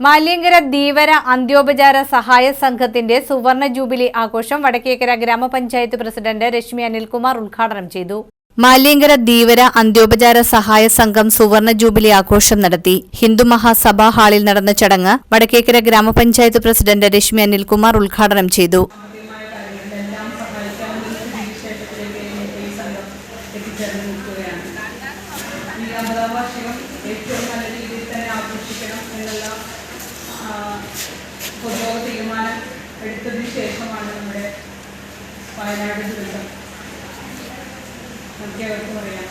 മാലിയങ്കര ധീവര അന്ത്യോപചാര സഹായ സംഘത്തിന്റെ സുവർണ ജൂബിലി ആഘോഷം വടക്കേക്കര ഗ്രാമപഞ്ചായത്ത് പ്രസിഡന്റ് രശ്മി അനിൽകുമാർ ഉദ്ഘാടനം ചെയ്തു. മാലിയങ്കര ധീവര അന്ത്യോപചാര സഹായ സംഘം സുവർണ ജൂബിലി ആഘോഷം നടത്തി. ഹിന്ദു മഹാസഭാ ഹാളിൽ നടന്ന ചടങ്ങ് വടക്കേക്കര ഗ്രാമപഞ്ചായത്ത് പ്രസിഡന്റ് രശ്മി അനിൽകുമാർ ഉദ്ഘാടനം ചെയ്തു. ഏറ്റവും നല്ല രീതിയിൽ തന്നെ ആഘോഷിക്കണം എന്നുള്ള പൊതുയോഗ തീരുമാനം എടുത്തതിന് ശേഷമാണ് നമ്മുടെ വയനാട് ദുരന്തം. മറ്റേവർക്കും അറിയാം.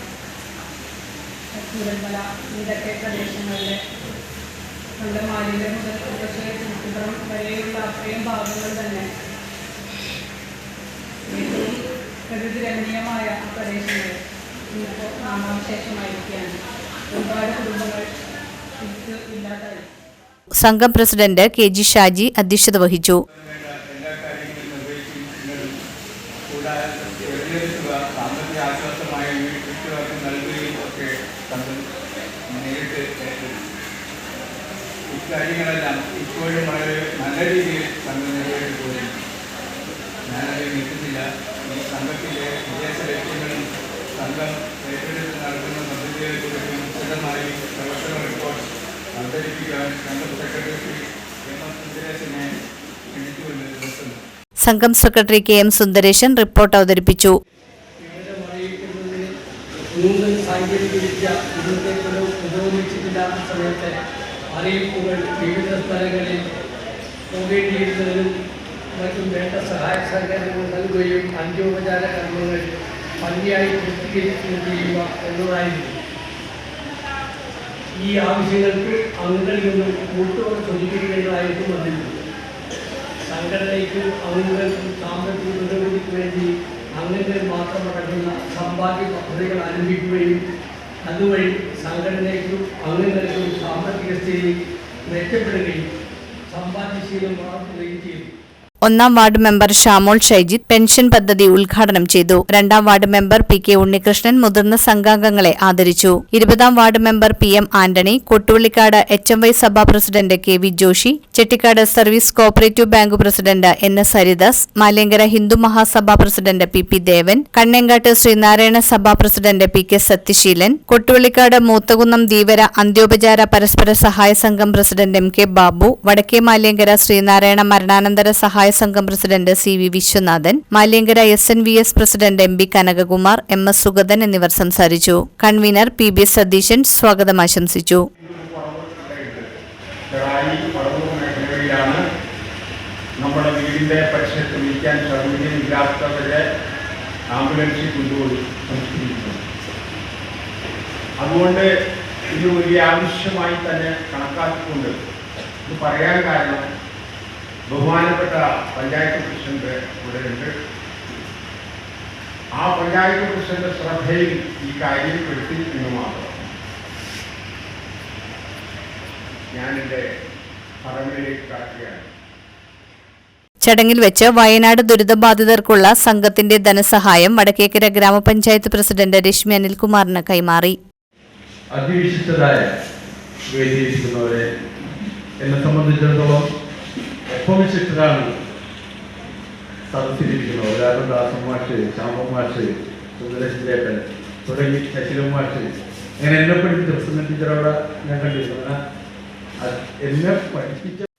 ചൂരന്മല ഇതൊക്കെ പ്രദേശങ്ങളിലെ നല്ല മാലിന്യം മുതൽ പക്ഷേ ചുറ്റുപുറം വരെയുള്ള അത്രയും ഭാഗങ്ങൾ തന്നെ. പ്രകൃതി രമണീയമായ പ്രദേശങ്ങൾ ഇന്നിപ്പോൾ നാമാവശേഷമായിരിക്കുകയാണ് ഒരുപാട് കുടുംബങ്ങൾ ഇല്ലാതായി. സംഘം പ്രസിഡന്റ് കെ ജി ഷാജി അധ്യക്ഷത വഹിച്ചു. ഇപ്പോഴും വളരെ നല്ല രീതിയിൽ സംഘം നേരിട്ട് പോയി ഞാനത് നിൽക്കുന്നില്ല. ഈ സംഘത്തിലെ വിദേശ ലക്ഷ്യങ്ങളും സംഘം ഏറ്റെടുത്ത് നടത്തുന്ന പദ്ധതികളെക്കുറിച്ചും വിശദമായി സെക്രട്ടറി സംഘം secretary K M Sundaresan report അവതരിപ്പിച്ചു. സഹായ സഹകരണങ്ങൾ നൽകുകയും അന്ത്യോപചാര കർമ്മങ്ങൾ ഭംഗിയായി പൂർത്തീകരിക്കുകയും ചെയ്യുക എന്നതായിരുന്നു. ഈ ആവശ്യങ്ങൾക്ക് അംഗങ്ങളിൽ നിന്നും കൂട്ടുകൾ സൂചിപ്പിക്കുകയായിരുന്നു വന്നിട്ടുണ്ട്. സംഘടനയ്ക്ക് അംഗങ്ങൾക്കും സാമ്പത്തിക പുരോഗതിക്ക് വേണ്ടി അംഗങ്ങൾ മാത്രമടങ്ങുന്ന സമ്പാദ്യ പദ്ധതികൾ ആരംഭിക്കുകയും അതുവഴി സംഘടനയ്ക്കും അംഗങ്ങൾക്കും സാമ്പത്തിക സ്ഥിതി മെച്ചപ്പെടുകയും സമ്പാദ്യശീലം വളർത്തുകയും ചെയ്തു. ഒന്നാം ward member Shamol Shaijith pension പദ്ധതി ഉദ്ഘാടനം ചെയ്തു. രണ്ടാം ward member P K Unnikrishnan മുതിർന്ന സംഘാംഗങ്ങളെ ആദരിച്ചു. ഇരുപതാം ward member P M Antony Kottuvallikkad H M Y Sabha president K V Joshy Chettikkad service cooperative bank president N S Haridas Malayankara Hindu Mahasabha president P P Devan Kannenkattu Sreenarayana Sabha president P K Sathyaseelan Kottuvallikkad Moothakunnam Dheevara അന്ത്യോപചാര പരസ്പര സഹായ സംഘം president M K Babu വടക്കേ മാലിയങ്കര ശ്രീനാരായണ മരണാനന്തര സഹായ സംഘം president C V Viswanathan Maliyankara S N V S president M B Kanakakumar M S Sugathan എന്നിവർ സംസാരിച്ചു. Convener P B Satheesan സ്വാഗതം ആശംസിച്ചു. നമ്മുടെ വീടിന്റെ പക്ഷത്ത് വിളിക്കാൻ സൗകര്യമില്ലാത്തവരെ ആംബുലൻസിൽ കൊണ്ടുപോയി സംസ്കരിക്കുന്നത് അതുകൊണ്ട് ഇത് വലിയ ആവശ്യമായി തന്നെ കണക്കാക്കിക്കൊണ്ട് ഇത് പറയാൻ കാരണം ബഹുമാനപ്പെട്ട പഞ്ചായത്ത് പ്രസിഡന്റ് ഇവിടെ ഉണ്ട്. ആ പഞ്ചായത്ത് പ്രസിഡന്റ് ശ്രദ്ധയിൽ ഈ കാര്യം പെടുത്തി എന്ന് മാത്രം. ഞാനെന്റെ പറമ്പിലേക്ക് കാട്ടുകയാണ് ചടങ്ങിൽ വെച്ച് വയനാട് ദുരിതബാധിതർക്കുള്ള സംഘത്തിന്റെ ധനസഹായം വടക്കേക്കര ഗ്രാമപഞ്ചായത്ത് പ്രസിഡന്റ് രശ്മി അനിൽകുമാറിന് കൈമാറി. അതിവിശിഷ്ടരായ വേദിയിരിക്കുന്നവരെ എന്നെ സംബന്ധിച്ചിടത്തോളം വിശിഷ്ടരാണ് സദസ്സിലിരിക്കുന്നത് കാരണം ദാസൻ മാഷ് ശ്യാമ മാഷ് സുന്ദരശിലേട്ടൻ തുടങ്ങി ശശിരം മാഷ് അങ്ങനെ എന്നെ പഠിപ്പിച്ച ടീച്ചറവിടെ ഞാൻ കണ്ടിരുന്നു. എന്നെ പഠിപ്പിച്ച